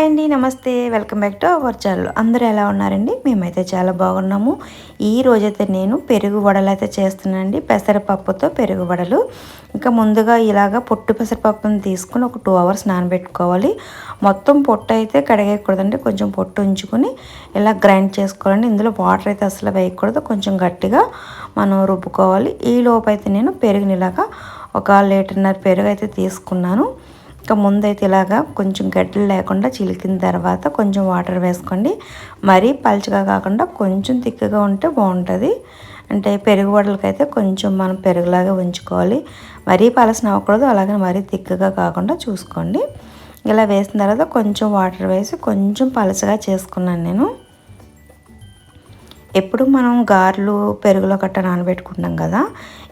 Hi అండి నమస్తే. Welcome back to our channel. అందరూ ఎలా ఉన్నారండి? మేమైతే చాలా బాగున్నాము. ఈ రోజైతే నేను పెరుగు వడలు అయితే చేస్తున్నానండి. పెసరపప్పుతో పెరుగు వడలు. ఇంకా ముందుగా ఇలాగ పొట్టు పెసరపప్పుని తీసుకుని ఒక టూ అవర్స్ నానబెట్టుకోవాలి. మొత్తం పొట్టు అయితే కడిగేయకూడదండి. కొంచెం పొట్టు ఉంచుకొని ఇలా గ్రైండ్ చేసుకోవాలండి. ఇందులో వాటర్ అయితే అసలు వేయకూడదు. కొంచెం గట్టిగా మనం రుబ్బుకోవాలి. ఈ లోపు అయితే నేను పెరుగుని ఇలాగ ఒక లీటర్న్నర పెరుగు అయితే తీసుకున్నాను. ఇంకా ముందైతే ఇలాగా కొంచెం గడ్డలు లేకుండా చిలికిన తర్వాత కొంచెం వాటర్ వేసుకోండి. మరీ పలుచగా కాకుండా కొంచెం తిక్కగా ఉంటే బాగుంటుంది. అంటే పెరుగు వడలకైతే కొంచెం మనం పెరుగులాగా ఉంచుకోవాలి. మరీ పలసన అవ్వకూడదు అలాగే మరీ తిక్కగా కాకుండా చూసుకోండి. ఇలా వేసిన తర్వాత కొంచెం వాటర్ వేసి కొంచెం పలచగా చేసుకున్నాను నేను. ఎప్పుడు మనం గారెలు పెరుగులో కట్ట నానబెట్టుకుంటాం కదా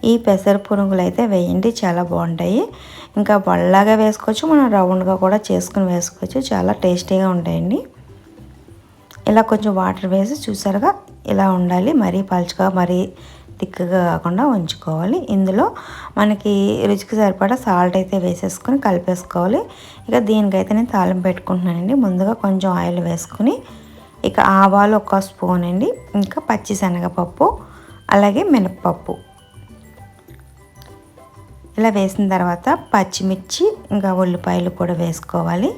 ఈ పెసర పునుగులు అయితే వేయండి చాలా బాగుంటాయి. ఇంకా బళ్ళలాగా వేసుకోవచ్చు మనం రౌండ్గా కూడా చేసుకుని వేసుకోవచ్చు చాలా టేస్టీగా ఉంటాయండి. ఇలా కొంచెం వాటర్ వేసి చూసారుగా ఇలా ఉండాలి. మరీ పలుచగా మరీ తిక్కగా కాకుండా ఉంచుకోవాలి. ఇందులో మనకి రుచికి సరిపడా సాల్ట్ అయితే వేసేసుకొని కలిపేసుకోవాలి. ఇక దీనికైతే నేను తాళం పెట్టుకుంటున్నానండి. ముందుగా కొంచెం ఆయిల్ వేసుకుని ఇక ఆవాలు ఒక స్పూన్ అండి. ఇంకా పచ్చిశనగపప్పు అలాగే మినప్పప్పు. ఇలా వేసిన తర్వాత పచ్చిమిర్చి ఇంకా ఉల్లిపాయలు కూడా వేసుకోవాలి.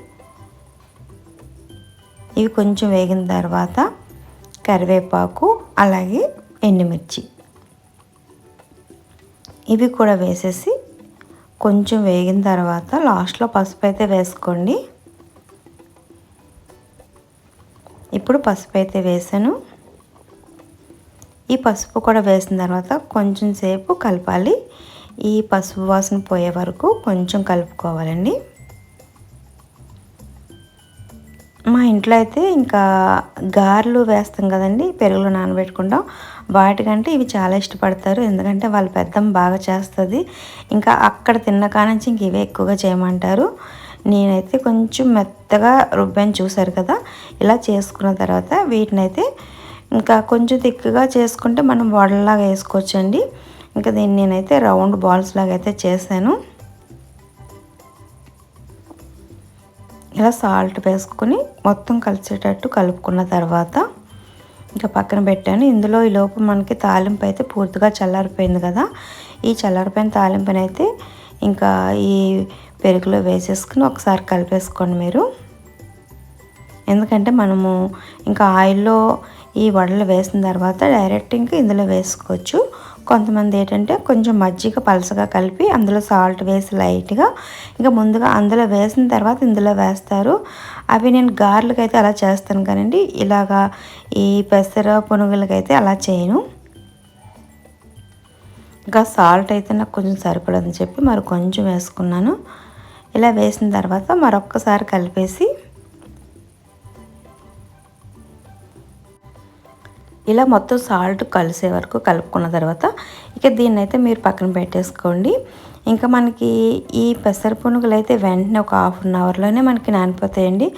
ఇవి కొంచెం వేగిన తర్వాత కరివేపాకు అలాగే ఎండుమిర్చి. ఇవి కూడా వేసేసి కొంచెం వేగిన తర్వాత లాస్ట్లో పసుపు అయితే వేసుకోండి. ఇప్పుడు పసుపు అయితే వేసాను. ఈ పసుపు కూడా వేసిన తర్వాత కొంచెం సేపు కలపాలి. ఈ పసుపు వాసన పోయే వరకు కొంచెం కలుపుకోవాలండి. మా ఇంట్లో అయితే ఇంకా గారెలు వేస్తాం కదండి పెరుగులో నానబెట్టుకుంటాం. వాటికంటే ఇవి చాలా ఇష్టపడతారు ఎందుకంటే వాళ్ళ పెద్దమ్మ బాగా చేస్తుంది. ఇంకా అక్కడ తిన్న కానించి ఇంక ఇవే ఎక్కువగా చేయమంటారు. నేనైతే కొంచెం మెత్తగా రుబ్బని చూసారు కదా? ఇలా చేసుకున్న తర్వాత వీటినైతే ఇంకా కొంచెం థిక్గా చేసుకుంటే మనం వడలాగా వేసుకోవచ్చండి. ఇంకా దీన్ని నేనైతే రౌండ్ బాల్స్ లాగా అయితే చేశాను. ఇలా సాల్ట్ వేసుకుని మొత్తం కలిసేటట్టు కలుపుకున్న తర్వాత ఇంకా పక్కన పెట్టాను. ఇందులో ఈ లోపు మనకి తాలింపు అయితే పూర్తిగా చల్లారిపోయింది కదా? ఈ చల్లారిపోయిన తాలింపునైతే ఇంకా ఈ పెరుగులో వేసేసుకుని ఒకసారి కలిపేసుకోండి మీరు. ఎందుకంటే మనము ఇంకా ఆయిల్లో ఈ వడలు వేసిన తర్వాత డైరెక్ట్ ఇంకా ఇందులో వేసుకోవచ్చు. కొంతమంది ఏంటంటే కొంచెం మజ్జిగ పలసగా కలిపి అందులో సాల్ట్ వేసి లైట్గా ఇంకా ముందుగా అందులో వేసిన తర్వాత ఇందులో వేస్తారు. అవి నేను గారెలకు అయితే అలా చేస్తాను కానండి. ఇలాగా ఈ పెసర పునుగులకైతే అలా చేయను. ఇంకా సాల్ట్ అయితే నాకు కొంచెం సరిపడదని చెప్పి మరి కొంచెం వేసుకున్నాను. ఇలా వేసిన తర్వాత మరొక్కసారి కలిపేసి ఇలా మొత్తం సాల్ట్ కలిసే వరకు కలుపుకున్న తర్వాత ఇక దీన్ని అయితే మీరు పక్కన పెట్టేసుకోండి. ఇంకా మనకి ఈ పెసర పునుగులు అయితే వెంటనే ఒక హాఫ్ అన్ అవర్లోనే మనకి నానిపోతాయండి.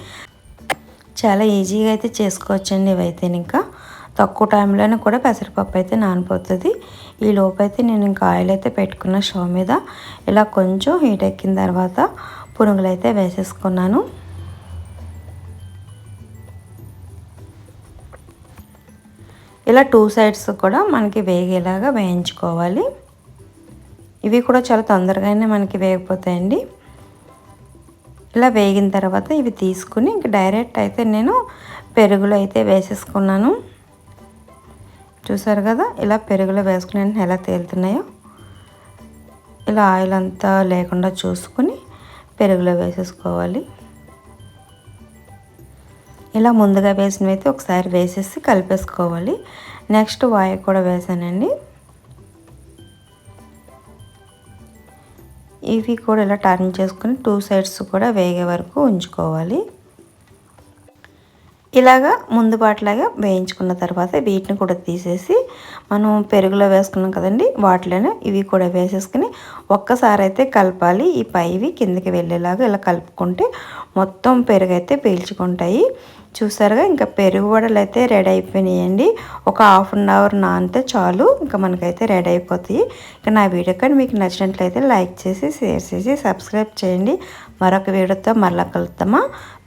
చాలా ఈజీగా అయితే చేసుకోవచ్చండి ఇవైతే ఇంకా తక్కువ టైంలోనే కూడా పెసరపప్పు అయితే నానిపోతుంది ఈ లోపైతే నేను ఇంకా ఆయిల్ అయితే పెట్టుకున్న స్టవ్ మీద. ఇలా కొంచెం హీట్ ఎక్కిన తర్వాత పునుగులు అయితే వేసేసుకున్నాను. ఇలా టూ సైడ్స్ కూడా మనకి వేగేలాగా వేయించుకోవాలి. ఇవి కూడా చాలా తొందరగానే మనకి వేగిపోతాయండి. ఇలా వేగిన తర్వాత ఇవి తీసుకుని ఇంక డైరెక్ట్ అయితే నేను పెరుగులో అయితే వేసేసుకున్నాను. చూసారు కదా ఇలా పెరుగులో వేసుకుని ఎలా తేలుతున్నాయో? ఇలా ఆయిల్ అంతా లేకుండా చూసుకుని పెరుగులో వేసేసుకోవాలి. ఇలా ముందుగా వేసినవి అయితే ఒకసారి వేసేసి కలిపేసుకోవాలి. నెక్స్ట్ వాయి కూడా వేసానండి. ఇవి కూడా ఇలా టర్న్ చేసుకుని టూ సైడ్స్ కూడా వేగే వరకు ఉంచుకోవాలి. ఇలాగా ముందు పాటలాగా వేయించుకున్న తర్వాత వీటిని కూడా తీసేసి మనం పెరుగులో వేసుకున్నాం కదండి వాటిలోనే ఇవి కూడా వేసేసుకుని ఒక్కసారి అయితే కలపాలి. ఈ పైవి కిందకి వెళ్ళేలాగా ఇలా కలుపుకుంటే మొత్తం పెరుగు అయితే పీల్చుకుంటాయి. చూసారుగా ఇంకా పెరుగు వడలు అయితే రెడీ అయిపోయినాయండి. ఒక హాఫ్ అన్ అవర్ నానితే చాలు ఇంకా మనకైతే రెడీ అయిపోతాయి. ఇంకా నా వీడియో కానీ మీకు నచ్చినట్లయితే లైక్ చేసి షేర్ చేసి సబ్స్క్రైబ్ చేయండి. మరొక వీడియోతో మళ్ళీ కలుద్దామా?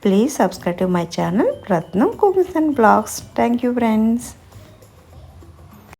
Please subscribe to my channel Ratnam cookings and blogs. Thank you friends.